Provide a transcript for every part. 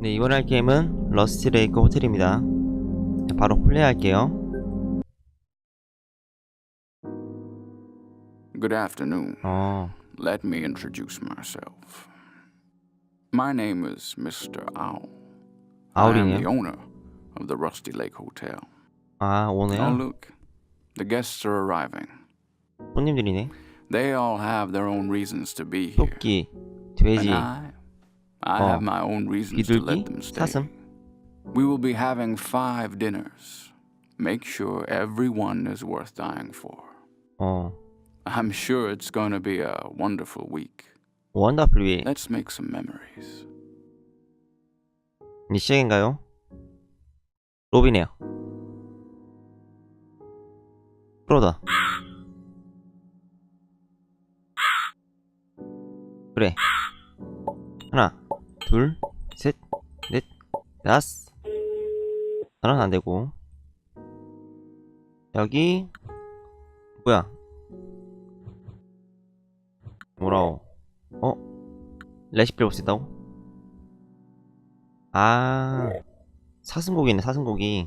네, 이번 할 게임은 러스트 레이크 호텔입니다. 자, 바로 플레이할게요. Good afternoon. 어, Let me introduce myself. My name is Mr. Owl. I am the 아울이네요. owner of the Rusty Lake Hotel. 아, Oh, 오네요. look. The guests are arriving. 손님들이네. They all have their own reasons to be here. 토끼, 돼지, And I, I Oh. have my own reasons to let 비둘기, them stay. 사슴. We will be having five dinners. Make sure everyone is worth dying for. 어, I'm sure it's going to be a wonderful week. 원더풀 위. Let's make some memories. 이제 시작인가요? 로비네요. 프로다. 그래. 둘, 셋, 넷, 다섯. 하나는 안 되고. 여기 뭐야? 뭐라고? 어? 레시피를 있다고? 아 사슴고기네 사슴고기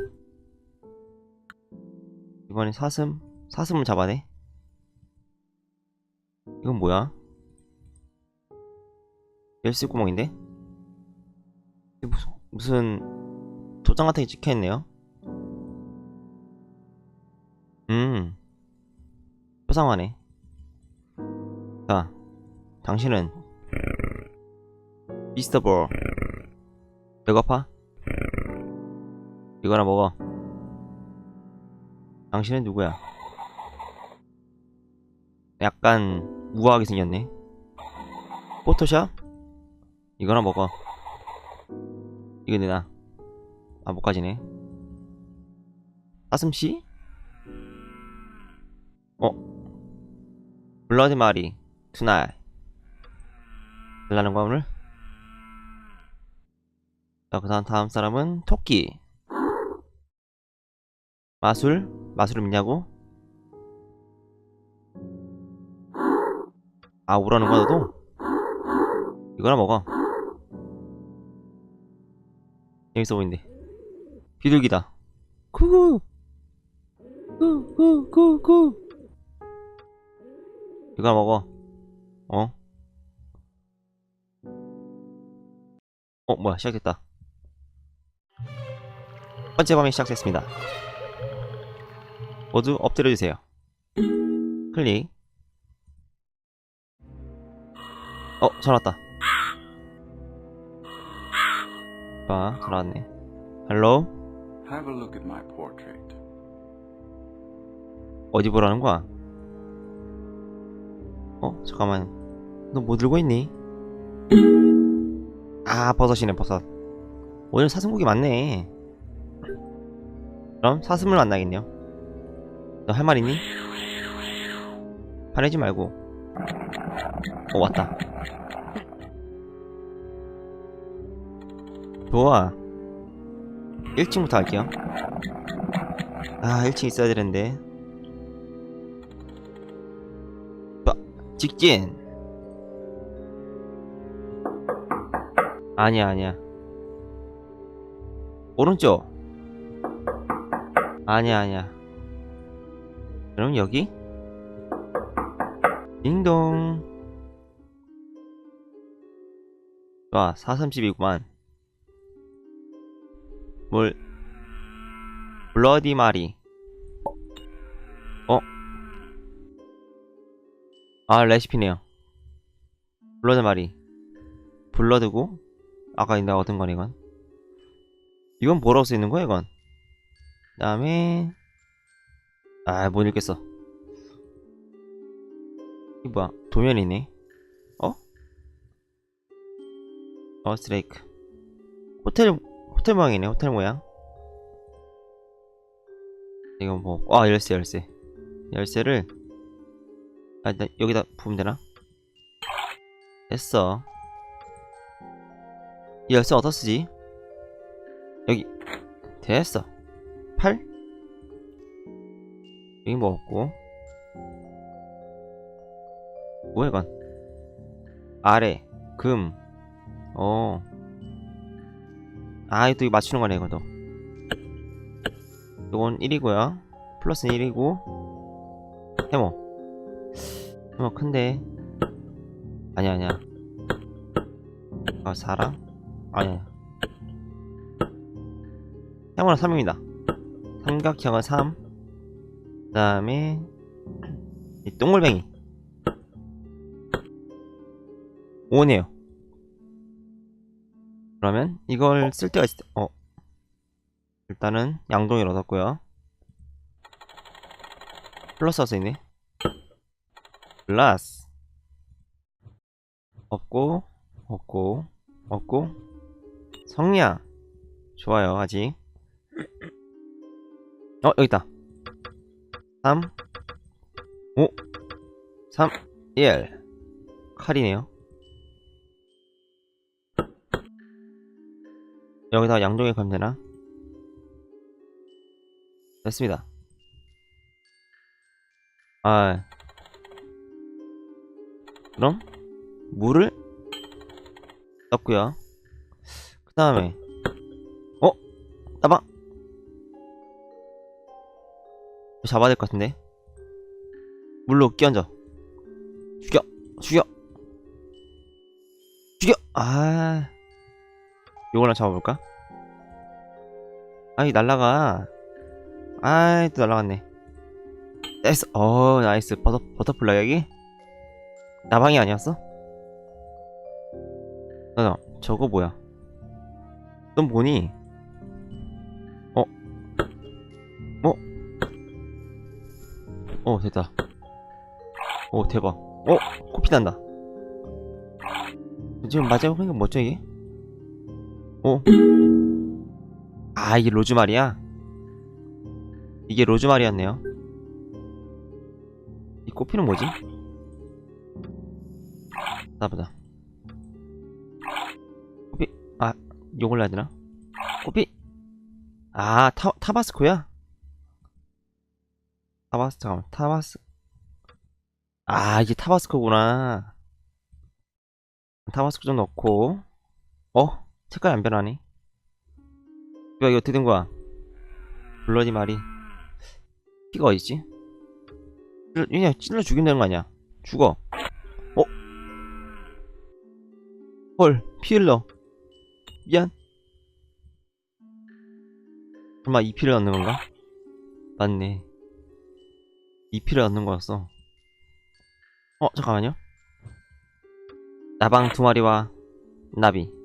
이번엔 사슴 사슴을 잡아내 이건 뭐야 열쇠 구멍인데 이게 무슨 무슨 도장 같은 게 찍혀있네요 음 표상화네 자 당신은 미스터 볼 배고파? 이거나 먹어. 당신은 누구야? 약간 우아하게 생겼네. 포토샵? 이거나 먹어. 이거 내나. 아, 못 가지네. 사슴씨? 어? 블러드 마리. 투나잇. 될라는 거야, 오늘? 자, 그 다음, 다음 사람은 토끼. 마술? 마술을 믿냐고? 아, 우라는 거야, 너도? 이거나 먹어. 재밌어 보이는데. 비둘기다. 쿠구! 구. 이거나 먹어. 어? 어, 뭐야, 시작됐다. 첫 번째 밤이 시작됐습니다. 모두 엎드려주세요. 클릭. 어, 전화 왔다. 봐, 왔네. 헬로? Have a look at my portrait. 어디 보라는 거야? 어, 잠깐만. 너 뭐 들고 있니? 아, 버섯이네, 버섯. 오늘 사슴고기 많네. 그럼 사슴을 만나겠네요. 너 할 말 있니? 화내지 말고. 어, 왔다. 좋아. 1층부터 할게요. 아, 1층 있어야 되는데. 아, 직진! 아니야, 아니야. 오른쪽! 아니야, 아니야. 그럼 여기? 딩동. 좋아, 430이구만. 뭘, 블러디 마리. 어? 아, 레시피네요. 블러드 마리. 블러드고, 아까 내가 얻은 거네, 이건. 이건 뭐라고 쓰이는 거야, 이건? 그 다음에, 아, 못 읽겠어. 이 뭐야, 도면이네. 어? 어, 스트레이크. 호텔, 호텔 모양이네, 호텔 모양. 이건 뭐, 아, 열쇠, 열쇠. 열쇠를, 아, 일단 여기다 부으면 되나? 됐어. 이 열쇠 어디다 쓰지? 여기. 됐어. 8? 여기 뭐 없고. 뭐야, 이건? 아래, 금, 어. 아, 또 이거 맞추는 거네, 이거도. 이건 1이고요. 플러스는 1이고. 해모. 해모 큰데. 아니야, 아니야. 아, 4랑? 아니야. 해모는 3입니다. 삼각형은 3. 그 다음에, 이 동글뱅이. 5네요. 그러면 이걸 쓸 때가 때, 어. 일단은 양동이를 얻었고요. 플러스가 써있네. 플러스. 없고, 없고, 없고. 성량. 좋아요, 아직. 어, 여기 있다. 3, 5, 3, 1. 칼이네요. 여기다가 양동이 가면 되나? 됐습니다. 아. 그럼, 물을 넣고요. 그 다음에, 어? 따방! 잡아야 될 것 같은데? 물로 끼얹어. 죽여! 죽여! 죽여! 아. 요거랑 잡아볼까? 아이 날라가 아이 또 날라갔네 나이스 어 나이스 버터, 버터플라이 여기? 나방이 아니었어? 나나 저거 뭐야 넌 뭐니? 어? 어? 어 됐다 오 대박 어? 코피 난다 지금 마지막 보니까 뭐죠 이게? 어? 아 이게 로즈마리야? 이게 로즈마리였네요 이 꽃피는 뭐지? 나보다 꽃피 아 요걸 해야 되나? 꽃피 아 타, 타바스코야? 타바스 잠깐만 타바스 아 이게 타바스코구나 타바스코 좀 넣고 어? 색깔 안 변하네. 이거 이거 어떻게 된 거야? 블러디 말이 피가 어딨지? 그냥 찔러 죽인다는 거 아니야? 죽어. 어? 헐, 피 흘러. 미안. 설마 이 피를 얻는 건가? 맞네. 이 피를 얻는 거였어. 어, 잠깐만요. 나방 두 마리와 나비.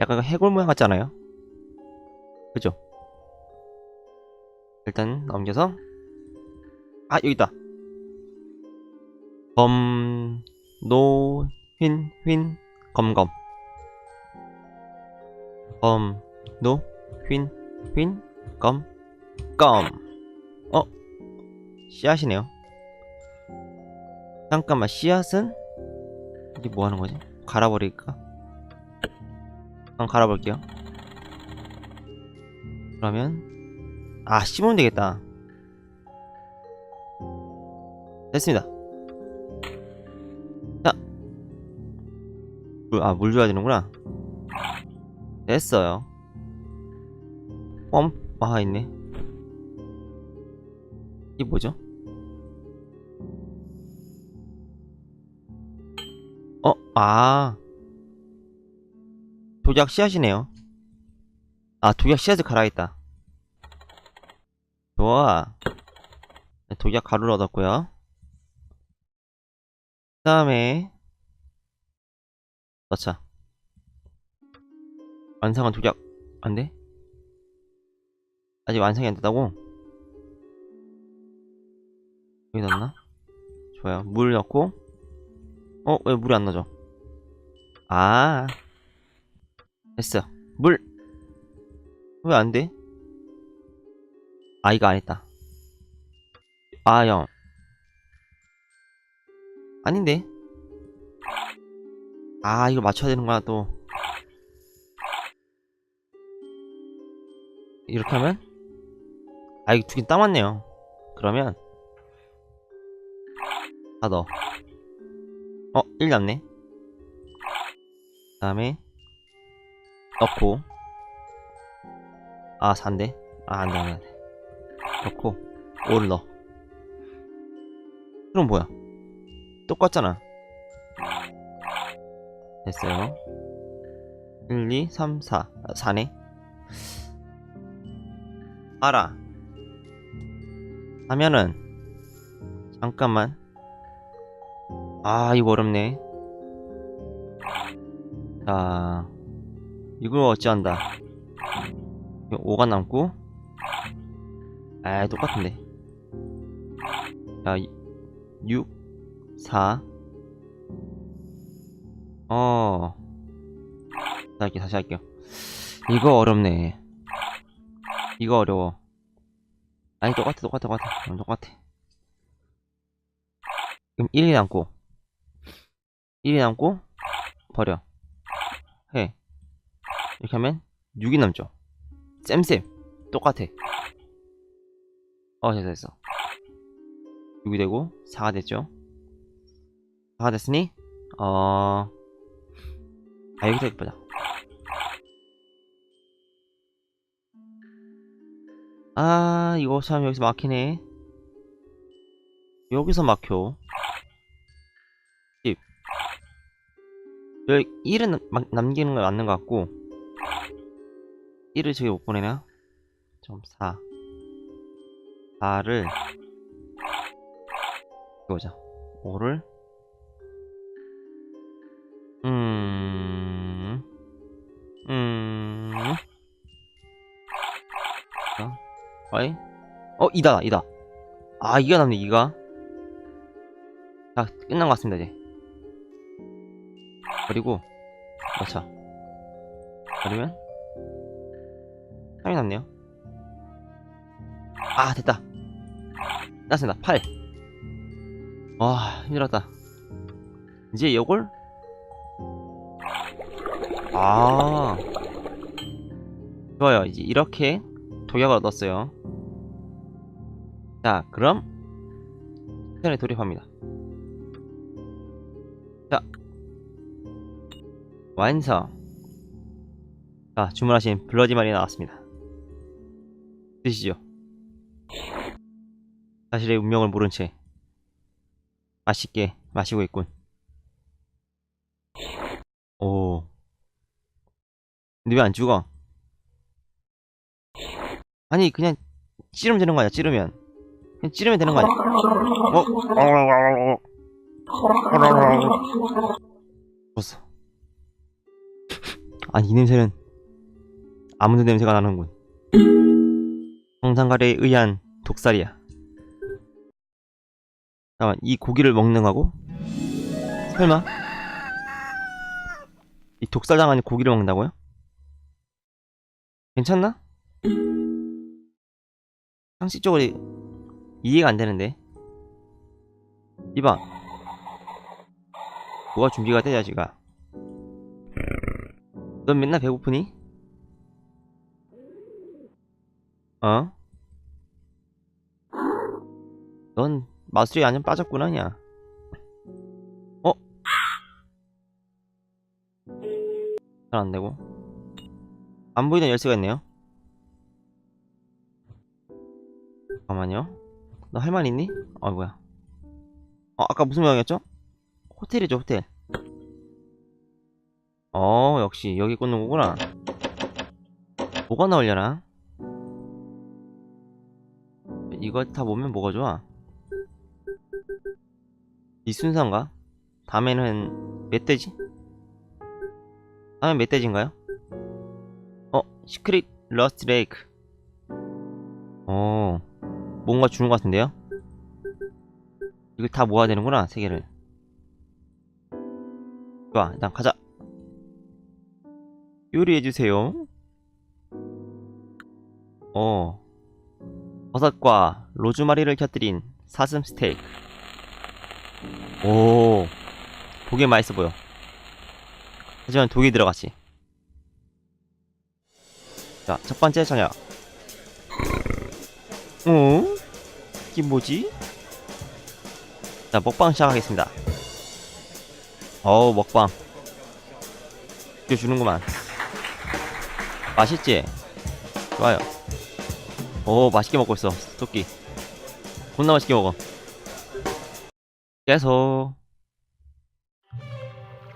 약간 해골 모양 같지 않아요? 그죠? 일단 넘겨서 아 여기 있다 검, 노, 휜, 휜, 검검 검, 노, 휜, 휜, 검, 검 어? 씨앗이네요 잠깐만 씨앗은? 이게 뭐 하는 거지? 갈아버릴까? 한번 갈아볼게요. 그러면 아 심으면 되겠다. 됐습니다. 자, 물, 아, 물 줘야 되는구나. 됐어요. 펌, 아, 있네. 이게 뭐죠? 어, 아. 독약 씨앗이네요. 아, 독약 씨앗을 갈아야겠다. 좋아. 네, 독약 가루를 얻었고요. 그 다음에 넣자. 완성한 독약 안 돼? 아직 완성이 안 됐다고? 여기 넣나? 좋아요. 물 넣고 어? 왜 물이 안 나죠? 아 됐어. 물! 왜 안 돼? 아, 이거 안 했다. 아, 형. 아닌데? 아, 이걸 맞춰야 되는구나, 또. 이렇게 하면? 아, 이거 두개딱 맞네요. 그러면, 다 넣어. 어, 1 남네. 다음에 넣고 아 4인데 아 안돼 안돼 넣고 5를 넣어 그럼 뭐야? 똑같잖아. 됐어요. 1 2 3 4 아, 4네? 알아. 하면은 잠깐만. 아 이거 어렵네. 자 이걸 어찌한다 5가 남고 아 똑같은데 자 6 4 어. 다시 할게요, 다시 할게요. 이거 어렵네. 이거 어려워. 아니, 똑같아, 똑같아, 똑같아. 음, 똑같아. 그럼 1이 남고, 1이 남고, 버려. 해. 이렇게 하면 6이 남죠. 쌤쌤. 똑같아. 어, 됐어, 됐어. 6이 되고, 4가 됐죠. 4가 됐으니, 어, 아, 여기서 보자. 아, 이거 참 여기서 막히네. 여기서 막혀. 10. 여기 1은 남, 남기는 거 맞는 것 같고, 1을 저기 못 보내나? 점 4. 4를, 이거 보자. 5를, 음, 음, 자, 어이? 어, 이다, 이다. 아, 이가 남네, 이가. 자, 끝난 것 같습니다, 이제. 그리고, 맞자. 그러면, 3이 남네요. 아, 됐다. 났습니다, 8. 와, 힘들었다. 이제 요걸? 아. 좋아요. 이제 이렇게 독약을 얻었어요. 자 그럼 시간에 돌입합니다. 자. 완성. 자 주문하신 블러디말이 나왔습니다 드시죠. 사실의 운명을 모른 채 맛있게 마시고 있군. 오. 근데 왜 안 죽어? 아니 그냥 찌르면 되는 거 아니야 찌르면? 그냥 찌르면 되는 거 아니야? 어? 죽었어. 아니 이 냄새는 아무도 냄새가 나는군 성상가래에 의한 독살이야 잠깐만 이 고기를 먹는 거고 설마 이 독살당한 고기를 먹는다고요? 괜찮나? 상식적으로 이해가 안 되는데. 이봐. 뭐가 준비가 돼, 자식아. 넌 맨날 배고프니? 어? 넌 마술이 완전 빠졌구나, 야. 어? 잘 안 되고. 안 보이던 열쇠가 있네요. 잠깐만요. 너 할 말 있니? 어, 뭐야. 어, 아까 무슨 명이었죠? 호텔이죠, 호텔. 어, 역시 여기 꽂는 거구나. 뭐가 나오려나? 이거 다 보면 뭐가 좋아? 이 순서인가? 다음에는 멧돼지? 다음엔 멧돼지인가요? 어, 시크릿 러스트 레이크. 어, 뭔가 주는 것 같은데요? 이걸 다 모아야 되는구나, 세 개를. 좋아, 일단 가자. 요리해주세요. 어, 버섯과 로즈마리를 곁들인 사슴 스테이크. 오, 보기엔 맛있어 보여. 하지만 독이 들어갔지. 자, 첫 번째 저녁. 어? 이게 뭐지? 자, 먹방 시작하겠습니다. 어우, 먹방. 주는구만 맛있지? 좋아요 오 맛있게 먹고 있어 토끼 존나 맛있게 먹어 계속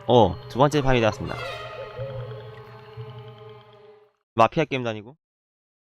어, 두 번째 밤이 되었습니다. 마피아 게임도 아니고.